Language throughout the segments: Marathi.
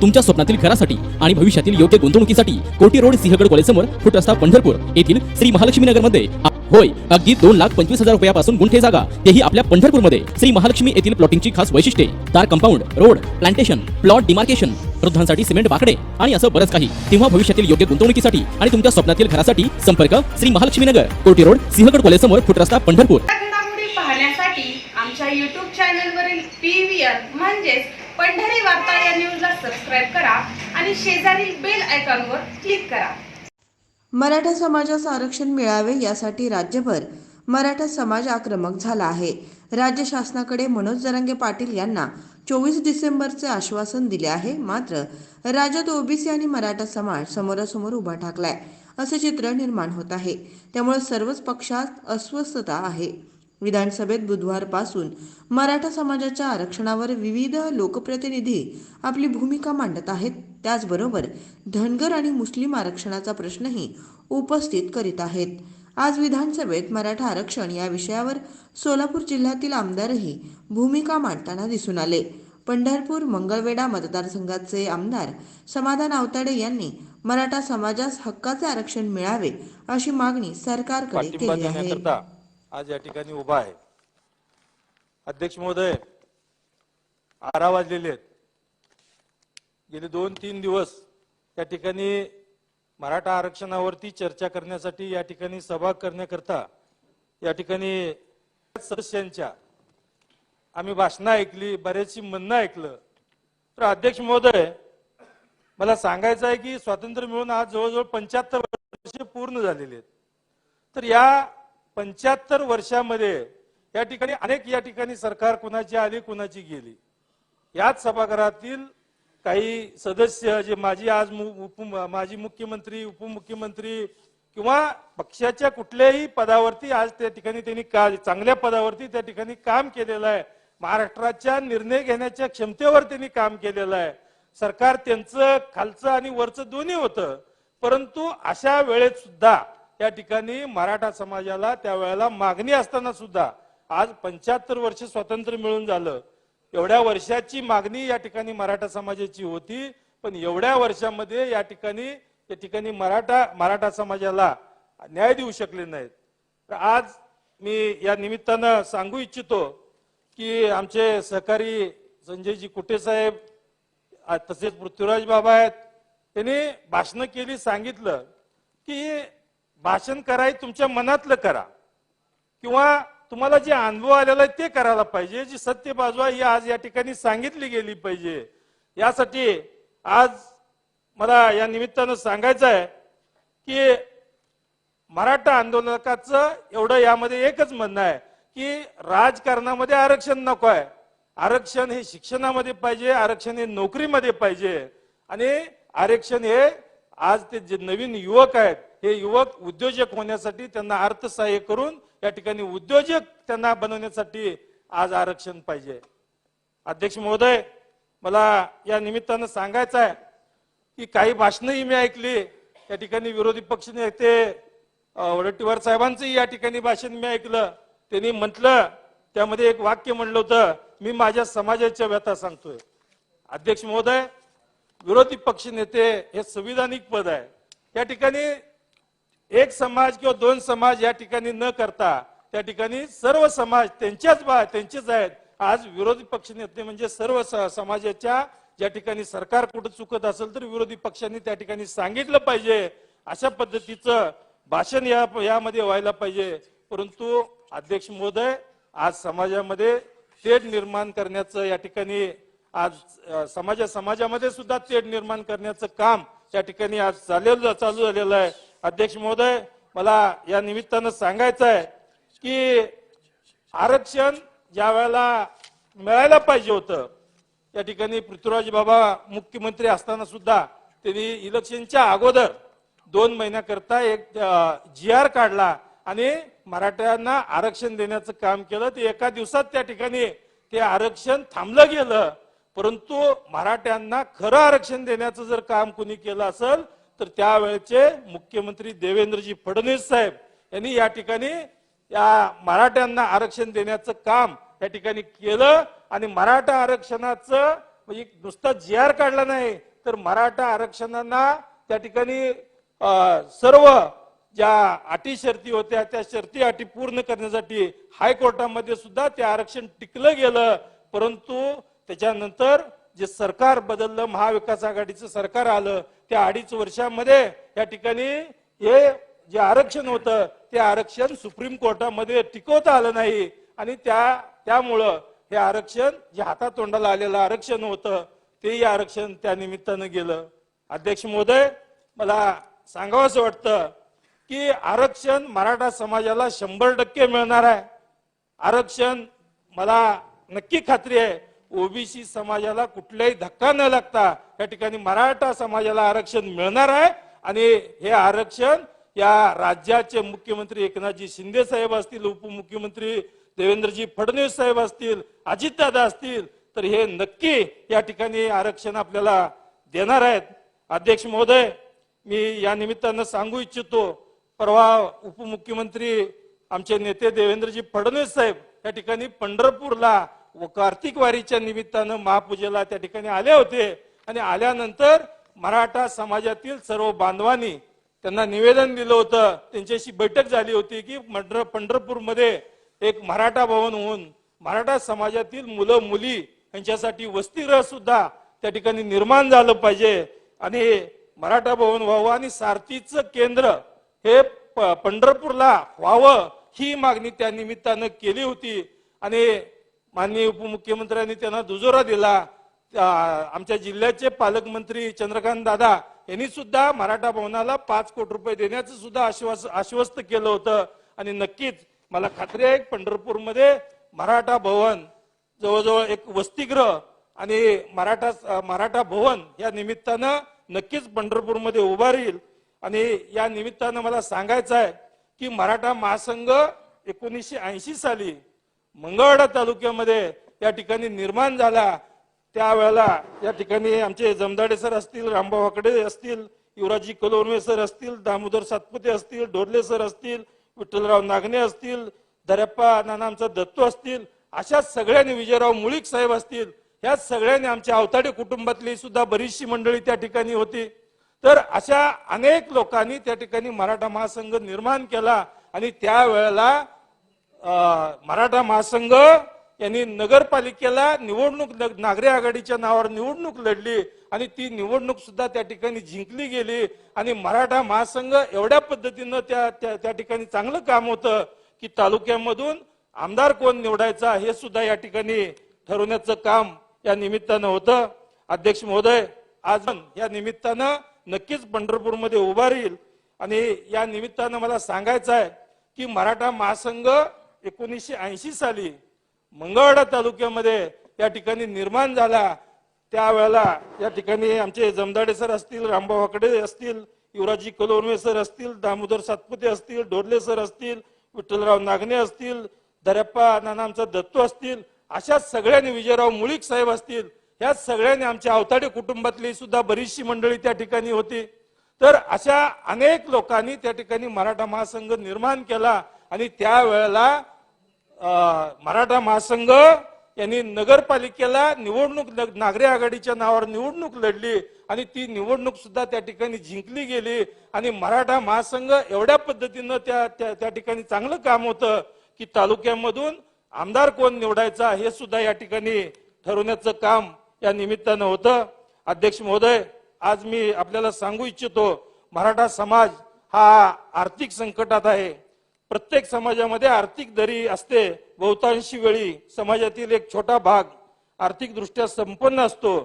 तुमच्या स्वप्नातील घरासाठी आणि भविष्यातील योग्य गुंतवणुकीसाठी कोटी रोड सिंहगड कॉलेज समोर फुट रस्ता पंढरपूर येथील श्री महालक्ष्मी नगरमध्ये होय अगदी दोन लाख पंचवीस हजार रुपयापासून गुंठे जागा. तेही आपल्या पंढरपूरमध्ये. श्री महालक्ष्मी येथील प्लॉटिंगची खास वैशिष्ट्ये. तार compound road plantation plot demarcation वृद्धांसाठी सिमेंट बाकडे आणि असं बरंच काही. तेव्हा भविष्यातील योग्य गुंतवणुकीसाठी आणि तुमच्या स्वप्नातील घरासाठी संपर्क श्री महालक्ष्मी नगर. कोटी रोड सिंहगड कॉलेज समोर फुट रस्ता पंढरपूर पाहण्यासाठी आमच्या युट्यूब चॅनल वरील पीव्हीआर म्हणजेच पंढरी वार्ता या न्यूजला सबस्क्राईब करा आणि शेजारील बेल आयकॉनवर क्लिक करा. मराठा समाजास आरक्षण मिळावे यासाठी राज्यभर मराठा समाज आक्रमक झाला आहे. राज्य शासनाकडे मनोज जरांगे पाटील यांना चोवीस डिसेंबरचे आश्वासन दिले आहे. मात्र राज्यात ओबीसी आणि मराठा समाज समोरासमोर उभा ठाकलाय असे चित्र निर्माण होत आहे. त्यामुळे सर्वच पक्षात अस्वस्थता आहे. विधानसभेत बुधवारपासून मराठा समाजाच्या आरक्षणावर विविध लोकप्रतिनिधी आपली भूमिका मांडत आहेत. त्याचबरोबर धनगर आणि मुस्लिम आरक्षणाचा प्रश्नही उपस्थित करीत आहेत. आज विधानसभेत मराठा आरक्षण या विषयावर सोलापूर जिल्ह्यातील आमदारही भूमिका मांडताना दिसून आले. पंढरपूर मंगळवेढा मतदारसंघाचे आमदार समाधान आवताडे यांनी मराठा समाजास हक्काचे आरक्षण मिळावे अशी मागणी सरकारकडे केली आहे. आज या ठिकाणी उभा आहे. अध्यक्ष महोदय आरा वाजलेले आहेत. गेले दोन तीन दिवस या ठिकाणी मराठा आरक्षणावरती चर्चा करण्यासाठी या ठिकाणी सभा करण्याकरता या ठिकाणी सदस्यांच्या आम्ही भाषणं ऐकली बरेचशी म्हणणं ऐकलं. तर अध्यक्ष महोदय मला सांगायचं आहे की स्वातंत्र्य मिळून आज जवळजवळ पंच्याहत्तर वर्ष पूर्ण झालेले आहेत. तर या पंच्याहत्तर वर्षामध्ये या ठिकाणी अनेक या ठिकाणी सरकार कुणाची आली कुणाची गेली. याच सभागृहातील काही सदस्य जे माजी आज मु- उप माजी मुख्यमंत्री उपमुख्यमंत्री किंवा पक्षाच्या कुठल्याही पदावरती आज त्या ठिकाणी त्यांनी का चांगल्या पदावरती त्या ठिकाणी काम केलेलं आहे. महाराष्ट्राच्या निर्णय घेण्याच्या क्षमतेवर त्यांनी काम केलेलं आहे. सरकार त्यांचं खालचं आणि वरचं दोन्ही होतं. परंतु अशा वेळेत सुद्धा या ठिकाणी मराठा समाजाला त्यावेळेला मागणी असताना सुद्धा आज पंच्याहत्तर वर्ष स्वातंत्र्य मिळून झालं. एवढ्या वर्षाची मागणी या ठिकाणी मराठा समाजाची होती पण एवढ्या वर्षामध्ये या ठिकाणी या ठिकाणी मराठा मराठा समाजाला न्याय देऊ शकले नाहीत. तर आज मी या निमित्तानं सांगू इच्छितो की आमचे सहकारी संजयजी कुटे साहेब तसेच पृथ्वीराज बाबा आहेत त्यांनी भाषणं केली सांगितलं की भाषण कराय तुमच्या मनातलं करा. किंवा तुम्हाला जे अनुभव आलेला आहे ते करायला पाहिजे. जी सत्य बाजू आहे ही आज या ठिकाणी सांगितली गेली पाहिजे. यासाठी आज मला या निमित्तानं सांगायचं आहे की मराठा आंदोलकाचं एवढं यामध्ये एकच म्हणणं आहे की राजकारणामध्ये आरक्षण नको आहे. आरक्षण हे शिक्षणामध्ये पाहिजे आरक्षण हे नोकरीमध्ये पाहिजे. आणि आरक्षण हे आज ते जे नवीन युवक आहेत हे युवक उद्योजक होण्यासाठी त्यांना अर्थसहाय्य करून या ठिकाणी उद्योजक त्यांना बनवण्यासाठी आज आरक्षण पाहिजे. अध्यक्ष महोदय मला या निमित्तानं सांगायचं आहे की काही भाषणंही मी ऐकली. या ठिकाणी विरोधी पक्ष नेते वडट्टीवार साहेबांचंही या ठिकाणी भाषण मी ऐकलं. त्यांनी म्हटलं त्यामध्ये एक वाक्य म्हणलं होतं मी माझ्या समाजाच्या व्यथा सांगतोय. अध्यक्ष महोदय विरोधी पक्ष नेते हे संविधानिक पद आहे. या ठिकाणी एक समाज किंवा दोन समाज या ठिकाणी न करता त्या ठिकाणी सर्व समाज त्यांच्याच बा त्यांचेच आहेत. आज विरोधी पक्षनेते म्हणजे सर्व स- समाजाच्या ज्या ठिकाणी सरकार कुठं चुकत असेल तर विरोधी पक्षांनी त्या ठिकाणी सांगितलं पाहिजे. अशा पद्धतीचं भाषण या यामध्ये व्हायला पाहिजे. परंतु अध्यक्ष महोदय आज समाजामध्ये तेढ निर्माण करण्याचं या ठिकाणी आज समाजा समाजामध्ये सुद्धा तेढ निर्माण करण्याचं काम त्या ठिकाणी आज चालेल चालू झालेलं आहे. अध्यक्ष महोदय मला या निमित्तानं सांगायचं आहे की आरक्षण ज्या वेळेला मिळायला पाहिजे होतं या ठिकाणी पृथ्वीराज बाबा मुख्यमंत्री असताना सुद्धा त्यांनी इलेक्शनच्या अगोदर दोन महिन्याकरता एक जी आर काढला आणि मराठ्यांना आरक्षण देण्याचं काम केलं. ते एका दिवसात त्या ठिकाणी ते आरक्षण थांबलं गेलं परंतु मराठ्यांना खरं आरक्षण देण्याचं जर काम कुणी केलं असेल तर त्यावेळेचे मुख्यमंत्री देवेंद्रजी फडणवीस साहेब यांनी या ठिकाणी या मराठ्यांना आरक्षण देण्याचं काम या ठिकाणी केलं आणि मराठा आरक्षणाचं म्हणजे नुसता जी आर काढला नाही तर मराठा आरक्षणांना त्या ठिकाणी सर्व ज्या अटी शर्ती होत्या त्या शर्ती अटी पूर्ण करण्यासाठी हायकोर्टामध्ये सुद्धा ते आरक्षण टिकलं गेलं. परंतु त्याच्यानंतर जे सरकार बदललं महाविकास आघाडीचं सरकार आलं त्या अडीच वर्षामध्ये या ठिकाणी हे जे आरक्षण होतं ते आरक्षण सुप्रीम कोर्टामध्ये टिकवता आलं नाही. आणि त्या त्यामुळं हे आरक्षण जे हातातोंडाला आलेलं आरक्षण होतं तेही आरक्षण त्या निमित्तानं गेलं. अध्यक्ष महोदय मला सांगावंसं वाटतं की आरक्षण मराठा समाजाला शंभर टक्के मिळणार आहे. आरक्षण मला नक्की खात्री आहे. ओबीसी समाजाला कुठलाही धक्का न लागता या ठिकाणी मराठा समाजाला आरक्षण मिळणार आहे. आणि हे आरक्षण या राज्याचे मुख्यमंत्री एकनाथजी शिंदे साहेब असतील उपमुख्यमंत्री देवेंद्रजी फडणवीस साहेब असतील अजितदादा असतील तर हे नक्की या ठिकाणी आरक्षण आपल्याला देणार आहेत. अध्यक्ष महोदय मी या निमित्तानं सांगू इच्छितो परवा उपमुख्यमंत्री आमचे नेते देवेंद्रजी फडणवीस साहेब या ठिकाणी पंढरपूरला व कार्तिक वारीच्या निमित्तानं महापूजेला त्या ठिकाणी आले होते. आणि आल्यानंतर मराठा समाजातील सर्व बांधवांनी त्यांना निवेदन दिलं होतं. त्यांच्याशी बैठक झाली होती की पंढर पंढरपूरमध्ये एक मराठा भवन होऊन मराठा समाजातील मुलं मुली यांच्यासाठी वसतिगृह सुद्धा त्या ठिकाणी निर्माण झालं पाहिजे. आणि मराठा भवन व्हावं आणि सारथीचं केंद्र हे प- पंढरपूरला व्हावं ही मागणी त्या निमित्तानं केली होती. आणि माननीय उपमुख्यमंत्र्यांनी त्यांना दुजोरा दिला. त्या- आमच्या जिल्ह्याचे पालकमंत्री चंद्रकांत दादा यांनी सुद्धा मराठा भवनाला पाच कोटी रुपये देण्याचं सुद्धा आश्वास आश्वस्त केलं होतं. आणि नक्कीच मला खात्री आहे पंढरपूरमध्ये मराठा भवन जवळजवळ एक वसतिगृह आणि मराठा मराठा भवन या निमित्तानं नक्कीच पंढरपूरमध्ये उभा राहील. आणि या निमित्तानं मला सांगायचं आहे की मराठा महासंघ एकोणीसशे ऐंशी साली मंगळवाडा तालुक्यामध्ये या ठिकाणी निर्माण झाला. त्यावेळेला या ठिकाणी आमचे जमदाडे सर असतील रामभाऊ वाकडे असतील युवराजी कलोरमे सर असतील दामोदर सातपुते असतील डोरले सर असतील विठ्ठलराव नागणे असतील दर्याप्पा नाना आमचा दत्तू असतील अशा सगळ्यांनी विजयराव मुळीक साहेब असतील ह्या सगळ्यांनी आमच्या अवताडे कुटुंबातली सुद्धा बरीचशी मंडळी त्या ठिकाणी होती. तर अशा अनेक लोकांनी त्या ठिकाणी मराठा महासंघ निर्माण केला आणि त्यावेळेला मराठा महासंघ यांनी नगरपालिकेला निवडणूक न- नागरी आघाडीच्या नावावर निवडणूक लढली आणि ती निवडणूक सुद्धा त्या ठिकाणी जिंकली गेली. आणि मराठा महासंघ एवढ्या पद्धतीनं त्या त्या त्या ठिकाणी चांगलं काम होतं की तालुक्यामधून आमदार कोण निवडायचा हे सुद्धा या ठिकाणी ठरवण्याचं काम या निमित्तानं होतं. अध्यक्ष महोदय आज या निमित्तानं नक्कीच पंढरपूरमध्ये उभारील आणि या निमित्तानं मला सांगायचं आहे की मराठा महासंघ एकोणीसशे ऐंशी साली मंगळवाडा तालुक्यामध्ये या ठिकाणी निर्माण झाला. त्यावेळेला या ठिकाणी आमचे जमदाडे सर असतील रामभाऊ वाकडे असतील युवराजी कलोरमे सर असतील दामोदर सातपुते असतील डोरले सर असतील विठ्ठलराव नागणे असतील दर्याप्पा नानामचा दत्तू असतील अशा सगळ्यांनी विजयराव मुळीक साहेब असतील या सगळ्यांनी आमच्या अवताडे कुटुंबातली सुद्धा बरीचशी मंडळी त्या ठिकाणी होती. तर अशा अनेक लोकांनी त्या ठिकाणी मराठा महासंघ निर्माण केला आणि त्यावेळेला मराठा महासंघ यांनी नगरपालिकेला निवडणूक नागरी आघाडीच्या नावावर निवडणूक लढली आणि ती निवडणूक सुद्धा त्या ठिकाणी जिंकली गेली. आणि मराठा महासंघ एवढ्या पद्धतीनं त्या त्या- त्या ठिकाणी चांगलं काम होतं की तालुक्यामधून आमदार कोण निवडायचा हे सुद्धा या ठिकाणी ठरवण्याचं काम या निमित्तानं होतं. अध्यक्ष महोदय आज मी आपल्याला सांगू इच्छितो मराठा समाज हा आर्थिक संकटात आहे. प्रत्येक समाजामध्ये आर्थिक दरी असते. बहुतांशी वेळी समाजातील एक छोटा भाग आर्थिकदृष्ट्या संपन्न असतो.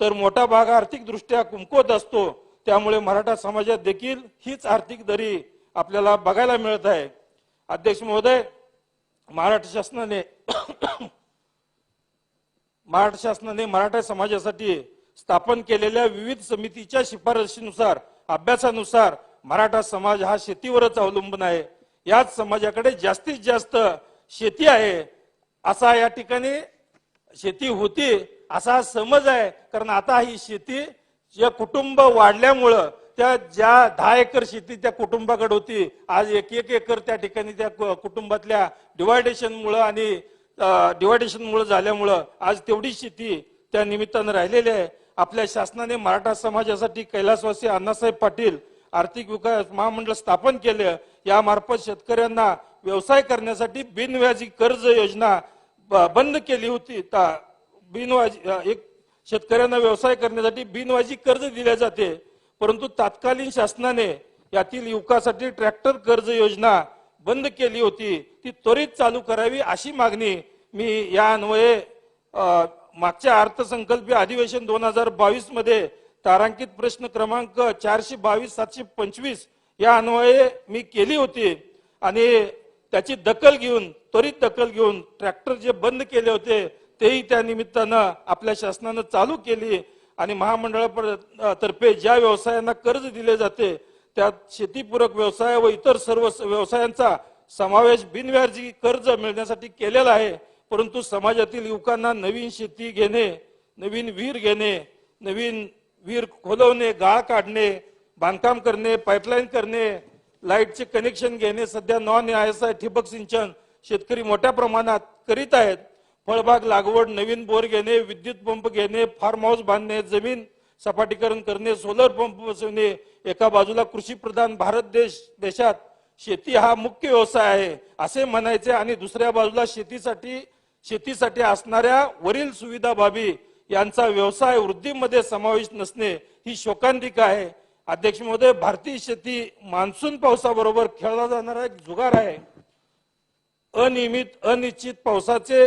तर मोठा भाग आर्थिकदृष्ट्या कुमकोत असतो. त्यामुळे मराठा समाजात देखील हीच आर्थिक दरी आपल्याला बघायला मिळत आहे. अध्यक्ष महोदय महाराष्ट्र शासनाने महाराष्ट्र शासनाने मराठा समाजासाठी स्थापन केलेल्या विविध समितीच्या शिफारशीनुसार अभ्यासानुसार मराठा समाज हा शेतीवरच अवलंबून आहे. याच समाजाकडे जास्तीत जास्त शेती आहे. असा या ठिकाणी शेती होती असा समज आहे. कारण आता ही शेती जे कुटुंब वाढल्यामुळं त्या ज्या दहा एकर शेती त्या कुटुंबाकडे होती आज एक एक एकर त्या ठिकाणी त्या कु- कुटुंबातल्या डिवायडेशनमुळं आणि डिवायडेशनमुळं झाल्यामुळं आज तेवढी शेती त्या निमित्तानं राहिलेली आहे. आपल्या शासनाने मराठा समाजासाठी कैलासवासी अण्णासाहेब पाटील आर्थिक विकास महामंडळ स्थापन केलं. यामार्फत शेतकऱ्यांना व्यवसाय करण्यासाठी बिनव्याजी कर्ज योजना बंद केली होती. ता- बिनवाजी एक शेतकऱ्यांना व्यवसाय करण्यासाठी बिनवाजी कर्ज दिले जाते. परंतु तत्कालीन शासनाने यातील युवकासाठी ट्रॅक्टर कर्ज योजना बंद केली होती. ती त्वरित चालू करावी अशी मागणी मी या अन्वये मागच्या अर्थसंकल्पीय अधिवेशन दोन हजार बावीसमध्ये तारांकित प्रश्न क्रमांक चारशे बावीस सातशे पंचवीस या अन्वये मी केली होती. आणि त्याची दखल घेऊन त्वरित दखल घेऊन ट्रॅक्टर जे बंद केले होते तेही त्या निमित्तानं आपल्या शासनानं चालू केली. आणि महामंडळातर्फे ज्या व्यवसायांना कर्ज दिले जाते त्यात शेतीपूरक व्यवसाय व इतर सर्व व्यवसायांचा समावेश बिनव्याजी कर्ज मिळण्यासाठी केलेला आहे. परंतु समाजातील युवकांना नवीन शेती घेणे नवीन विहीर घेणे नवीन विहीर खोलवणे गाळ काढणे बांधकाम करणे पाईपलाईन करणे लाईटचे कनेक्शन घेणे सध्या नॉन एस आय ठिबक सिंचन शेतकरी मोठ्या प्रमाणात करीत आहेत. फळबाग लागवड नवीन बोर घेणे विद्युत पंप घेणे फार्म हाऊस बांधणे जमीन सपाटीकरण करणे सोलर पंप बसवणे एका बाजूला कृषी प्रधान भारत देश देशात शेती हा मुख्य व्यवसाय आहे असे म्हणायचे. आणि दुसऱ्या बाजूला शेतीसाठी शेतीसाठी असणाऱ्या वरील सुविधा बाबी यांचा व्यवसाय वृद्धीमध्ये समावेश नसणे ही शोकांतिका आहे. अध्यक्ष महोदय भारतीय शेती मान्सून पावसाबरोबर खेळला जाणारा एक जुगार आहे. अनियमित अनिश्चित पावसाचे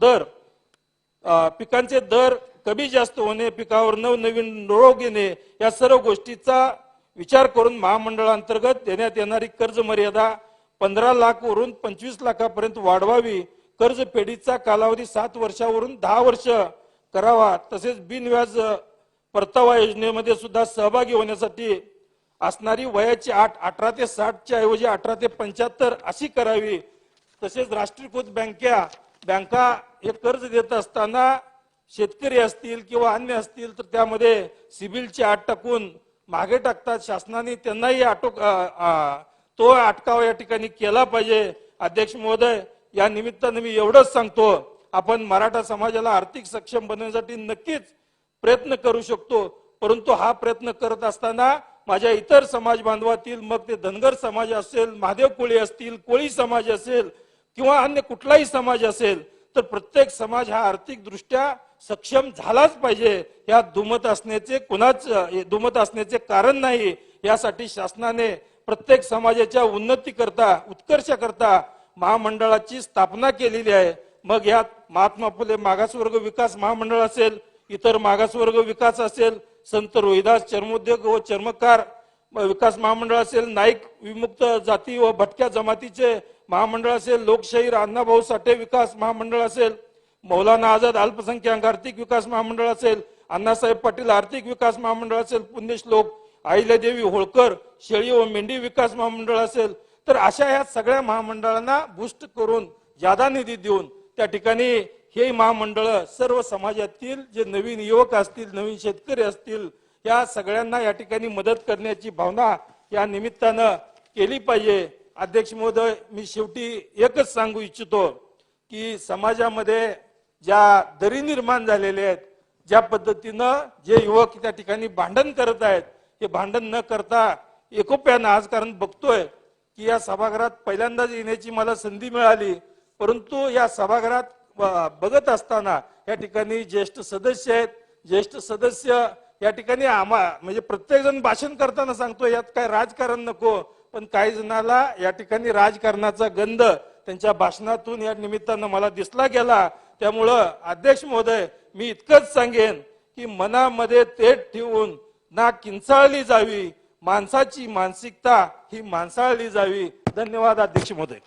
दर पिकांचे दर कमी जास्त होणे पिकावर नवनवीन रोग येणे या सर्व गोष्टीचा विचार करून महामंडळांतर्गत देण्यात येणारी कर्ज मर्यादा पंधरा लाख वरून पंचवीस लाखापर्यंत वाढवावी. कर्ज फेडीचा कालावधी सात वर्षावरून दहा वर्ष. करावा. तसेच बिनव्याज परतावा योजनेमध्ये सुद्धा सहभागी होण्यासाठी असणारी वयाची आठ अठरा ते साठच्या ऐवजी अठरा ते पंच्याहत्तर अशी करावी. तसेच राष्ट्रीयकृत बँका बँका हे कर्ज देत असताना शेतकरी असतील किंवा अन्य असतील तर त्यामध्ये सिबिलची आट टाकून मागे टाकतात. शासनाने त्यांनाही आटोक तो अटकाव या ठिकाणी केला पाहिजे. अध्यक्ष महोदय या निमित्तानं मी एवढंच सांगतो. आपण मराठा समाजाला आर्थिक सक्षम बनवण्यासाठी नक्कीच प्रयत्न करू शकतो. परंतु हा प्रयत्न करत असताना माझ्या इतर समाज बांधवातील मग ते धनगर समाज असेल महादेव कोळी असतील कोळी समाज असेल किंवा अन्य कुठलाही समाज असेल तर प्रत्येक समाज हा आर्थिक दृष्ट्या सक्षम झालाच पाहिजे. या दुमत असण्याचे कुणाच दुमत असण्याचे कारण नाही. यासाठी शासनाने प्रत्येक समाजाच्या उन्नती करता उत्कर्ष करता महामंडळाची स्थापना केलेली आहे. मग यात महात्मा फुले मागासवर्ग विकास महामंडळ असेल इतर मागासवर्ग विकास असेल संत रोहिदास चर्मोद्योग व चर्मकार विकास महामंडळ असेल नाईक विमुक्त जाती व भटक्या जमातीचे महामंडळ असेल लोकशाहीर अण्णाभाऊ साठे विकास महामंडळ असेल मौलाना आझाद अल्पसंख्याक आर्थिक विकास महामंडळ असेल अण्णासाहेब पाटील आर्थिक विकास महामंडळ असेल पुण्यश्लोक अहिल्यादेवी होळकर शेळी व मेंढी विकास महामंडळ असेल तर अशा या सगळ्या महामंडळांना बुस्ट करून जादा निधी देऊन त्या ठिकाणी हे महामंडळ सर्व समाजातील जे नवीन युवक असतील नवीन शेतकरी असतील या सगळ्यांना या ठिकाणी मदत करण्याची भावना या निमित्तानं केली पाहिजे. अध्यक्ष महोदय मी शेवटी एकच सांगू इच्छितो की समाजामध्ये ज्या दरी निर्माण झालेल्या आहेत ज्या पद्धतीनं जे युवक त्या ठिकाणी भांडण करत आहेत हे भांडण न करता एकोप्यानं आज कारण बघतोय की या सभागृहात पहिल्यांदाच येण्याची मला संधी मिळाली. परंतु या सभागृहात बघत असताना या ठिकाणी ज्येष्ठ सदस्य आहेत. ज्येष्ठ सदस्य या ठिकाणी आम्हा म्हणजे प्रत्येकजण भाषण करताना सांगतो यात काय राजकारण नको. पण काही जणाला या ठिकाणी राजकारणाचा गंध त्यांच्या भाषणातून या निमित्तानं मला दिसला गेला. त्यामुळं अध्यक्ष महोदय मी इतकंच सांगेन की मनामध्ये तेट ठेवून ना किंचाळली जावी. माणसाची मानसिकता ही माणसाळली जावी. धन्यवाद अध्यक्ष महोदय.